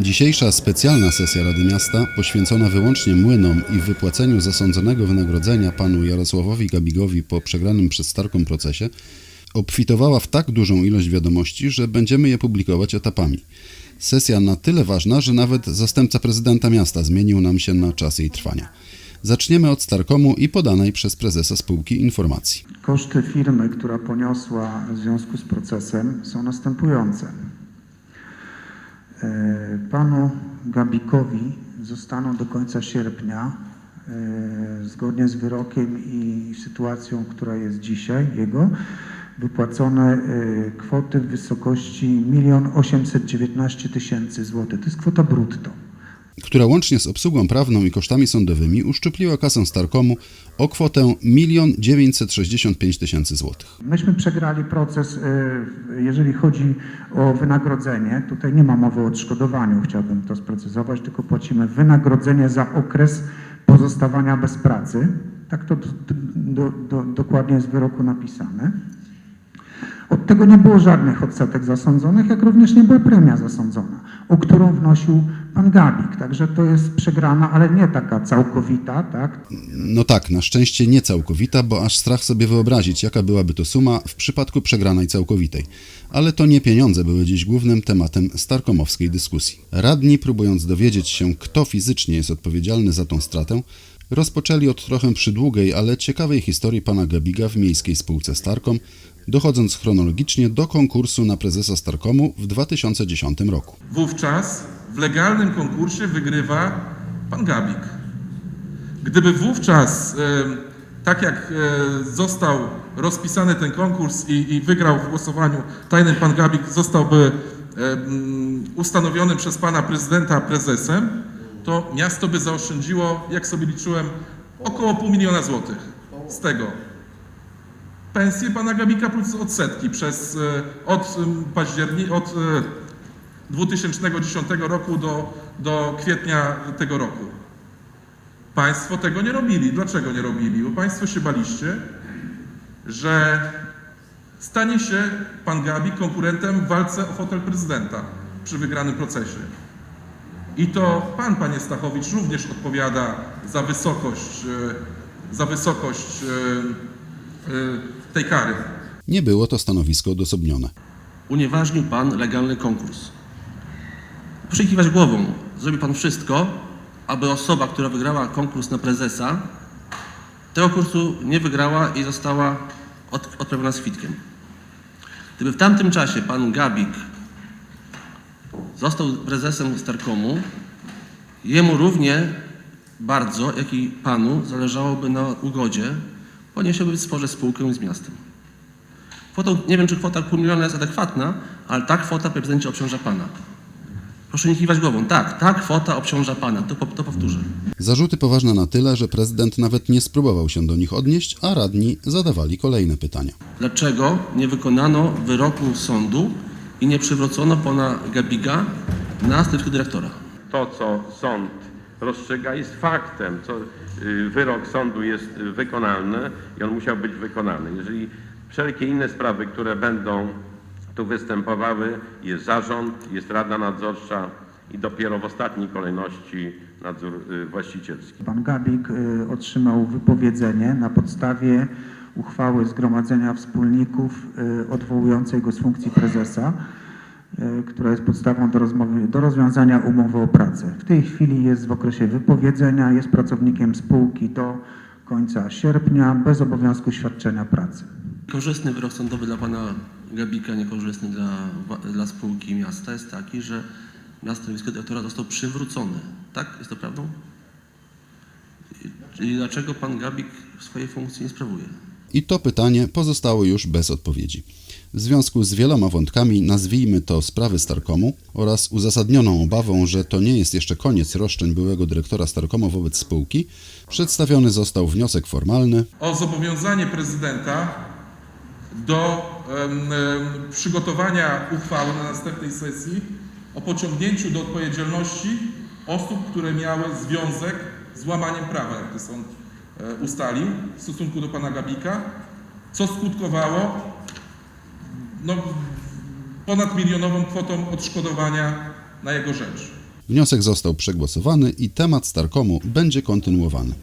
Dzisiejsza specjalna sesja Rady Miasta, poświęcona wyłącznie młynom i wypłaceniu zasądzonego wynagrodzenia panu Jarosławowi Gabigowi po przegranym przez Starką procesie, obfitowała w tak dużą ilość wiadomości, że będziemy je publikować etapami. Sesja na tyle ważna, że nawet zastępca prezydenta miasta zmienił nam się na czas jej trwania. Zaczniemy od Starkomu i podanej przez prezesa spółki informacji. Koszty firmy, która poniosła w związku z procesem są następujące. E, Panu Gabikowi zostaną do końca sierpnia, e, zgodnie z wyrokiem i sytuacją, która jest dzisiaj, jego, wypłacone e, kwoty w wysokości 1 819 tysięcy złotych. To jest kwota brutto. Która łącznie z obsługą prawną i kosztami sądowymi uszczupliła kasę Starkomu o kwotę 1 965 tysięcy złotych. Myśmy przegrali proces, y, jeżeli chodzi o wynagrodzenie. Tutaj nie ma mowy o odszkodowaniu, chciałbym to sprecyzować, tylko płacimy wynagrodzenie za okres pozostawania bez pracy. Tak to do, do, do, dokładnie jest w wyroku napisane. Od tego nie było żadnych odsetek zasądzonych, jak również nie była premia zasądzona, o którą wnosił pan Gabik. Także to jest przegrana, ale nie taka całkowita, tak? No tak, na szczęście nie całkowita, bo aż strach sobie wyobrazić, jaka byłaby to suma w przypadku przegranej całkowitej. Ale to nie pieniądze były dziś głównym tematem starkomowskiej dyskusji. Radni, próbując dowiedzieć się, kto fizycznie jest odpowiedzialny za tą stratę, rozpoczęli od trochę przydługej, ale ciekawej historii pana Gabiga w miejskiej spółce Starkom, dochodząc chronologicznie do konkursu na prezesa Starkomu w 2010 roku. Wówczas w legalnym konkursie wygrywa pan Gabik. Gdyby wówczas, tak jak e, został rozpisany ten konkurs i, i wygrał w głosowaniu tajnym pan Gabik, zostałby e, mm, ustanowiony przez pana prezydenta prezesem, to miasto by zaoszczędziło, jak sobie liczyłem, około pół miliona złotych z tego pensje pana Gabika plus odsetki przez e, od października, od e, 2010 roku do, do kwietnia tego roku. Państwo tego nie robili. Dlaczego nie robili? Bo Państwo się baliście, że stanie się pan Gabik konkurentem w walce o fotel prezydenta przy wygranym procesie. I to pan, panie Stachowicz, również odpowiada za wysokość, e, za wysokość e, e, tej kary. Nie było to stanowisko odosobnione. unieważnił Pan legalny konkurs. Proszę kiwać głową. Zrobił Pan wszystko, aby osoba, która wygrała konkurs na prezesa, tego konkursu nie wygrała i została od, odprawiona z kwitkiem. Gdyby w tamtym czasie Pan Gabik został prezesem Starkomu, jemu równie bardzo, jak i Panu zależałoby na ugodzie, poniesiałby w sporze spółkę z miastem. Kwotą, nie wiem, czy kwota pół miliona jest adekwatna, ale ta kwota, prezydencie, obciąża pana. Proszę nie kiwać głową. Tak, ta kwota obciąża pana. To, to powtórzę. Zarzuty poważne na tyle, że prezydent nawet nie spróbował się do nich odnieść, a radni zadawali kolejne pytania. Dlaczego nie wykonano wyroku sądu i nie przywrócono pana Gabiga na stanowisko dyrektora? to, co sąd rozstrzyga, jest faktem. Co, y, wyrok sądu jest wykonalny i on musiał być wykonany. Jeżeli wszelkie inne sprawy, które będą tu występowały, jest zarząd, jest rada nadzorcza i dopiero w ostatniej kolejności nadzór y, właścicielski. Pan Gabik y, otrzymał wypowiedzenie na podstawie uchwały Zgromadzenia Wspólników y, odwołującej go z funkcji prezesa, która jest podstawą do, rozmowy, do rozwiązania umowy o pracę. W tej chwili jest w okresie wypowiedzenia, jest pracownikiem spółki do końca sierpnia bez obowiązku świadczenia pracy. Korzystny wyrok sądowy dla pana Gabika, niekorzystny dla, dla spółki miasta jest taki, że na stanowisko dyrektora został przywrócony. Tak? Jest to prawdą? I- Czyli dlaczego pan Gabik swojej funkcji nie sprawuje? I to pytanie pozostało już bez odpowiedzi. W związku z wieloma wątkami, nazwijmy to sprawy Starkomu oraz uzasadnioną obawą, że to nie jest jeszcze koniec roszczeń byłego dyrektora Starkomu wobec spółki, przedstawiony został wniosek formalny o zobowiązanie prezydenta do przygotowania uchwały na następnej sesji o pociągnięciu do odpowiedzialności osób, które miały związek z łamaniem prawa, jak to sąd e, ustalił w stosunku do pana Gabika, co skutkowało no, ponad milionową kwotą odszkodowania na jego rzecz. Wniosek został przegłosowany i temat Starkomu będzie kontynuowany.